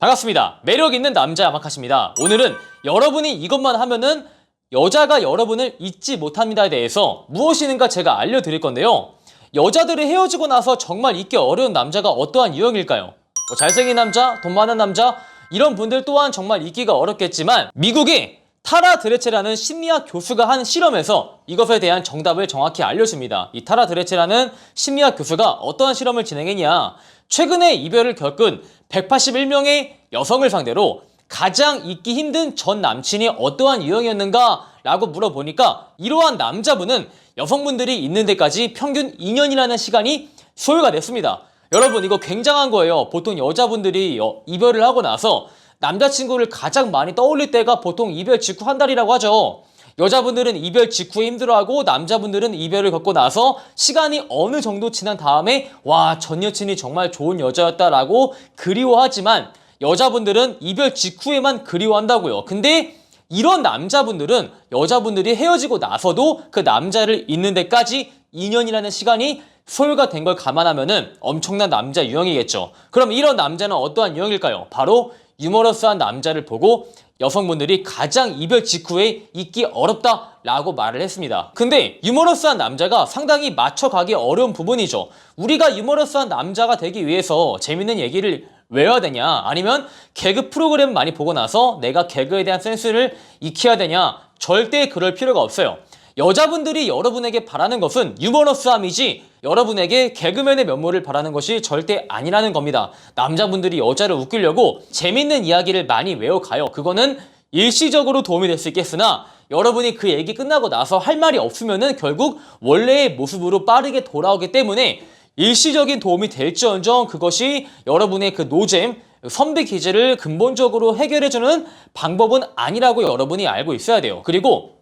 반갑습니다. 매력 있는 남자 야마카시입니다. 오늘은 여러분이 이것만 하면은 여자가 여러분을 잊지 못합니다에 대해서 무엇이는가 제가 알려드릴 건데요. 여자들이 헤어지고 나서 정말 잊기 어려운 남자가 어떠한 유형일까요? 뭐 잘생긴 남자, 돈 많은 남자 이런 분들 또한 정말 잊기가 어렵겠지만 미국의 타라 드레체라는 심리학 교수가 한 실험에서 이것에 대한 정답을 정확히 알려줍니다. 이 타라 드레체라는 심리학 교수가 어떠한 실험을 진행했냐? 최근에 이별을 겪은 181명의 여성을 상대로 가장 잊기 힘든 전 남친이 어떠한 유형이었는가? 라고 물어보니까 이러한 남자분은 여성분들이 있는 데까지 평균 2년이라는 시간이 소요가 됐습니다. 여러분 이거 굉장한 거예요. 보통 여자분들이 여- 이별을 하고 나서 남자친구를 가장 많이 떠올릴 때가 보통 이별 직후 한 달이라고 하죠. 여자분들은 이별 직후에 힘들어하고 남자분들은 이별을 겪고 나서 시간이 어느 정도 지난 다음에 와 전 여친이 정말 좋은 여자였다라고 그리워하지만 여자분들은 이별 직후에만 그리워한다고요. 근데 이런 남자분들은 여자분들이 헤어지고 나서도 그 남자를 잊는 데까지 2년이라는 시간이 소요가 된 걸 감안하면은 엄청난 남자 유형이겠죠. 그럼 이런 남자는 어떠한 유형일까요? 바로 유머러스한 남자를 보고 여성분들이 가장 이별 직후에 잊기 어렵다라고 말을 했습니다. 근데 유머러스한 남자가 상당히 맞춰가기 어려운 부분이죠. 우리가 유머러스한 남자가 되기 위해서 재밌는 얘기를 외워야 되냐 아니면 개그 프로그램 많이 보고 나서 내가 개그에 대한 센스를 익혀야 되냐 절대 그럴 필요가 없어요. 여자분들이 여러분에게 바라는 것은 유머러스함이지 여러분에게 개그맨의 면모를 바라는 것이 절대 아니라는 겁니다. 남자분들이 여자를 웃기려고 재밌는 이야기를 많이 외워가요. 그거는 일시적으로 도움이 될 수 있겠으나 여러분이 그 얘기 끝나고 나서 할 말이 없으면은 결국 원래의 모습으로 빠르게 돌아오기 때문에 일시적인 도움이 될지언정 그것이 여러분의 그 노잼, 선비 기제를 근본적으로 해결해주는 방법은 아니라고 여러분이 알고 있어야 돼요. 그리고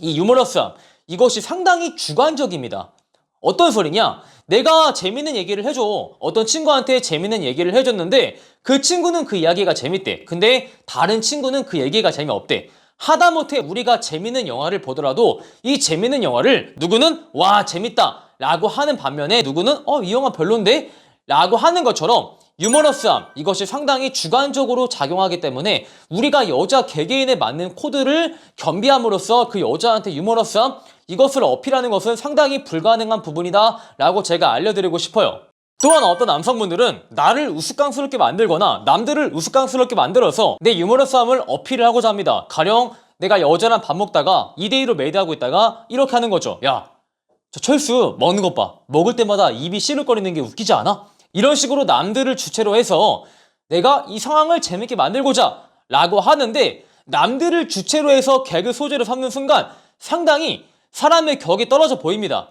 이 유머러스함 이것이 상당히 주관적입니다. 어떤 소리냐? 내가 재밌는 얘기를 해줘. 어떤 친구한테 재밌는 얘기를 해줬는데 그 친구는 그 이야기가 재밌대. 근데 다른 친구는 그 얘기가 재미없대. 하다못해 우리가 재밌는 영화를 보더라도 이 재밌는 영화를 누구는 와 재밌다 라고 하는 반면에 누구는 어 이 영화 별론데 라고 하는 것처럼 유머러스함 이것이 상당히 주관적으로 작용하기 때문에 우리가 여자 개개인에 맞는 코드를 겸비함으로써 그 여자한테 유머러스함 이것을 어필하는 것은 상당히 불가능한 부분이다 라고 제가 알려드리고 싶어요 또한 어떤 남성분들은 나를 우스꽝스럽게 만들거나 남들을 우스꽝스럽게 만들어서 내 유머러스함을 어필을 하고자 합니다 가령 내가 여자랑 밥 먹다가 2대2로 메이드하고 있다가 이렇게 하는 거죠 야 저 철수 먹는 것 봐. 먹을 때마다 입이 시름거리는 게 웃기지 않아? 이런 식으로 남들을 주체로 해서 내가 이 상황을 재밌게 만들고자 라고 하는데 남들을 주체로 해서 개그 소재를 삼는 순간 상당히 사람의 격이 떨어져 보입니다.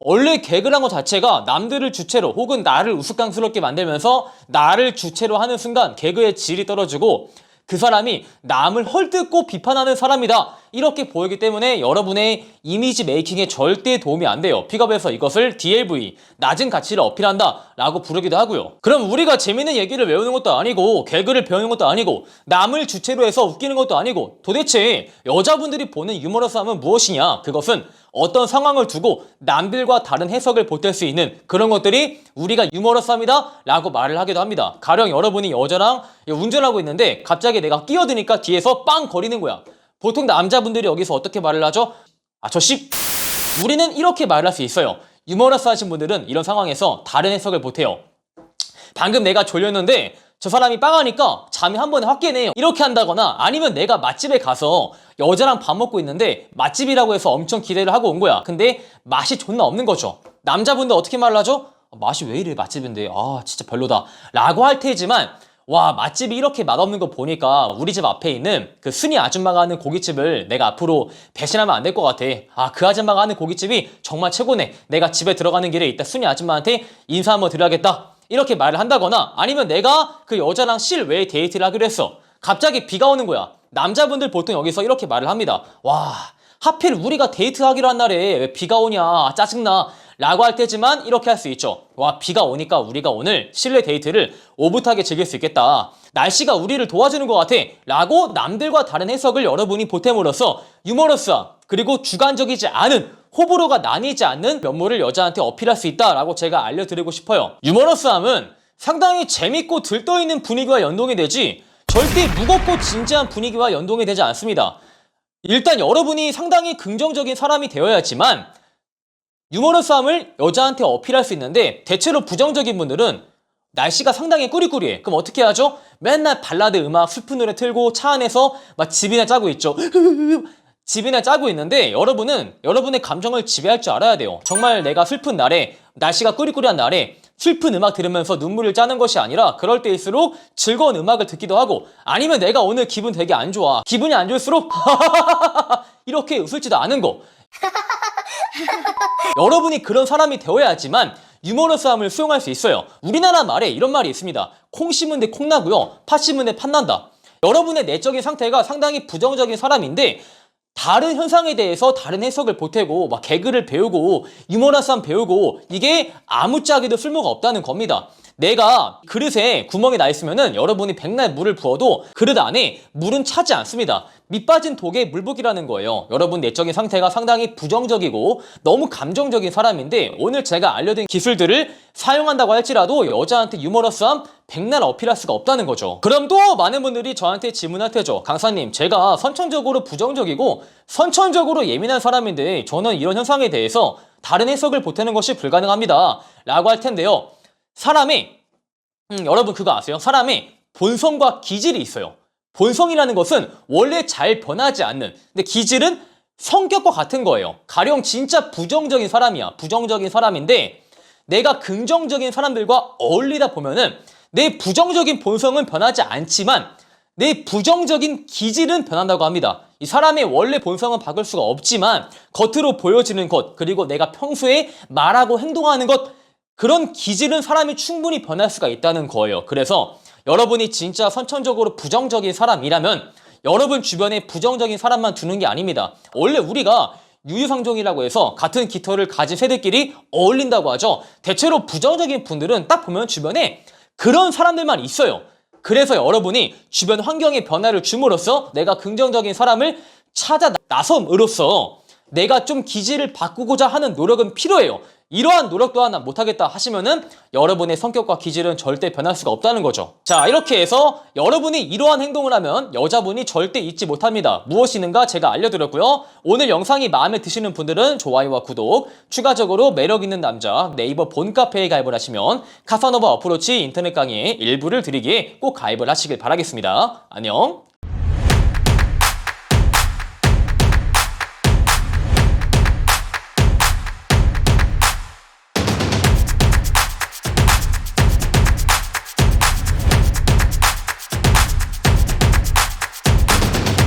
원래 개그란 것 자체가 남들을 주체로 혹은 나를 우스꽝스럽게 만들면서 나를 주체로 하는 순간 개그의 질이 떨어지고 그 사람이 남을 헐뜯고 비판하는 사람이다. 이렇게 보이기 때문에 여러분의 이미지 메이킹에 절대 도움이 안 돼요. 픽업에서 이것을 DLV, 낮은 가치를 어필한다 라고 부르기도 하고요. 그럼 우리가 재밌는 얘기를 외우는 것도 아니고 개그를 배우는 것도 아니고 남을 주체로 해서 웃기는 것도 아니고 도대체 여자분들이 보는 유머러스함은 무엇이냐? 그것은 어떤 상황을 두고 남들과 다른 해석을 보탤 수 있는 그런 것들이 우리가 유머러스함이다 라고 말을 하기도 합니다. 가령 여러분이 여자랑 운전하고 있는데 갑자기 내가 끼어드니까 뒤에서 빵 거리는 거야. 보통 남자분들이 여기서 어떻게 말을 하죠? 아, 저 씨. 우리는 이렇게 말을 할 수 있어요. 유머러스 하신 분들은 이런 상황에서 다른 해석을 못해요. 방금 내가 졸렸는데 저 사람이 빵하니까 잠이 한 번에 확 깨네요. 이렇게 한다거나 아니면 내가 맛집에 가서 여자랑 밥 먹고 있는데 맛집이라고 해서 엄청 기대를 하고 온 거야. 근데 맛이 존나 없는 거죠. 남자분들 어떻게 말을 하죠? 아, 맛이 왜 이래 맛집인데 아 진짜 별로다 라고 할 테지만 와 맛집이 이렇게 맛없는 거 보니까 우리 집 앞에 있는 그 순이 아줌마가 하는 고깃집을 내가 앞으로 배신하면 안 될 것 같아 아 그 아줌마가 하는 고깃집이 정말 최고네 내가 집에 들어가는 길에 이따 순이 아줌마한테 인사 한번 드려야겠다 이렇게 말을 한다거나 아니면 내가 그 여자랑 실외 데이트를 하기로 했어. 갑자기 비가 오는 거야. 남자분들 보통 여기서 이렇게 말을 합니다. 와 하필 우리가 데이트하기로 한 날에 왜 비가 오냐 짜증나 라고 할 때지만 이렇게 할 수 있죠. 와 비가 오니까 우리가 오늘 실내 데이트를 오붓하게 즐길 수 있겠다. 날씨가 우리를 도와주는 것 같아. 라고 남들과 다른 해석을 여러분이 보탬으로써 유머러스함 그리고 주관적이지 않은 호불호가 나뉘지 않는 면모를 여자한테 어필할 수 있다라고 제가 알려드리고 싶어요 유머러스함은 상당히 재밌고 들떠있는 분위기와 연동이 되지 절대 무겁고 진지한 분위기와 연동이 되지 않습니다. 일단 여러분이 상당히 긍정적인 사람이 되어야지만 유머러스함을 여자한테 어필할 수 있는데 대체로 부정적인 분들은 날씨가 상당히 꾸리꾸리해. 그럼 어떻게 하죠? 맨날 발라드 음악 슬픈 노래 틀고 차 안에서 막 집이나 짜고 있죠. 집이나 짜고 있는데 여러분은 여러분의 감정을 지배할 줄 알아야 돼요. 정말 내가 슬픈 날에 날씨가 꾸리꾸리한 날에 슬픈 음악 들으면서 눈물을 짜는 것이 아니라 그럴 때일수록 즐거운 음악을 듣기도 하고 아니면 내가 오늘 기분 되게 안 좋아. 기분이 안 좋을수록 이렇게 웃을지도 않은 거. 여러분이 그런 사람이 되어야지만 유머러스함을 수용할 수 있어요. 우리나라 말에 이런 말이 있습니다. 콩 심은 데 콩 나고요. 팥 심은 데 팥 난다. 여러분의 내적인 상태가 상당히 부정적인 사람인데 다른 현상에 대해서 다른 해석을 보태고 막 개그를 배우고 유머러스함 배우고 이게 아무짝에도 쓸모가 없다는 겁니다. 내가 그릇에 구멍이 나 있으면은 여러분이 백날 물을 부어도 그릇 안에 물은 차지 않습니다. 밑 빠진 독에 물복이라는 거예요. 여러분 내적인 상태가 상당히 부정적이고 너무 감정적인 사람인데 오늘 제가 알려드린 기술들을 사용한다고 할지라도 여자한테 유머러스함 백날 어필할 수가 없다는 거죠. 그럼 또 많은 분들이 저한테 질문할 테죠. 강사님, 제가 선천적으로 부정적이고 선천적으로 예민한 사람인데 저는 이런 현상에 대해서 다른 해석을 보태는 것이 불가능합니다. 라고 할 텐데요. 사람이 음, 여러분 그거 아세요? 사람이 본성과 기질이 있어요. 본성이라는 것은 원래 잘 변하지 않는 근데 기질은 성격과 같은 거예요. 가령 진짜 부정적인 사람이야. 부정적인 사람인데 내가 긍정적인 사람들과 어울리다 보면은 내 부정적인 본성은 변하지 않지만 내 부정적인 기질은 변한다고 합니다. 이 사람의 원래 본성은 바꿀 수가 없지만 겉으로 보여지는 것 그리고 내가 평소에 말하고 행동하는 것 그런 기질은 사람이 충분히 변할 수가 있다는 거예요. 그래서 여러분이 진짜 선천적으로 부정적인 사람이라면 여러분 주변에 부정적인 사람만 두는 게 아닙니다. 원래 우리가 유유상종이라고 해서 같은 깃털을 가진 새들끼리 어울린다고 하죠. 대체로 부정적인 분들은 딱 보면 주변에 그런 사람들만 있어요. 그래서 여러분이 주변 환경의 변화를 줌으로써 내가 긍정적인 사람을 찾아 나섬으로써 내가 좀 기질을 바꾸고자 하는 노력은 필요해요. 이러한 노력 또한 난 못하겠다 하시면은 여러분의 성격과 기질은 절대 변할 수가 없다는 거죠. 자, 이렇게 해서 여러분이 이러한 행동을 하면 여자분이 절대 잊지 못합니다. 무엇이는가 제가 알려드렸고요. 오늘 영상이 마음에 드시는 분들은 좋아요와 구독, 추가적으로 매력 있는 남자 네이버 본카페에 가입을 하시면 카사노바 어프로치 인터넷 강의의 일부를 드리기에 꼭 가입을 하시길 바라겠습니다. 안녕.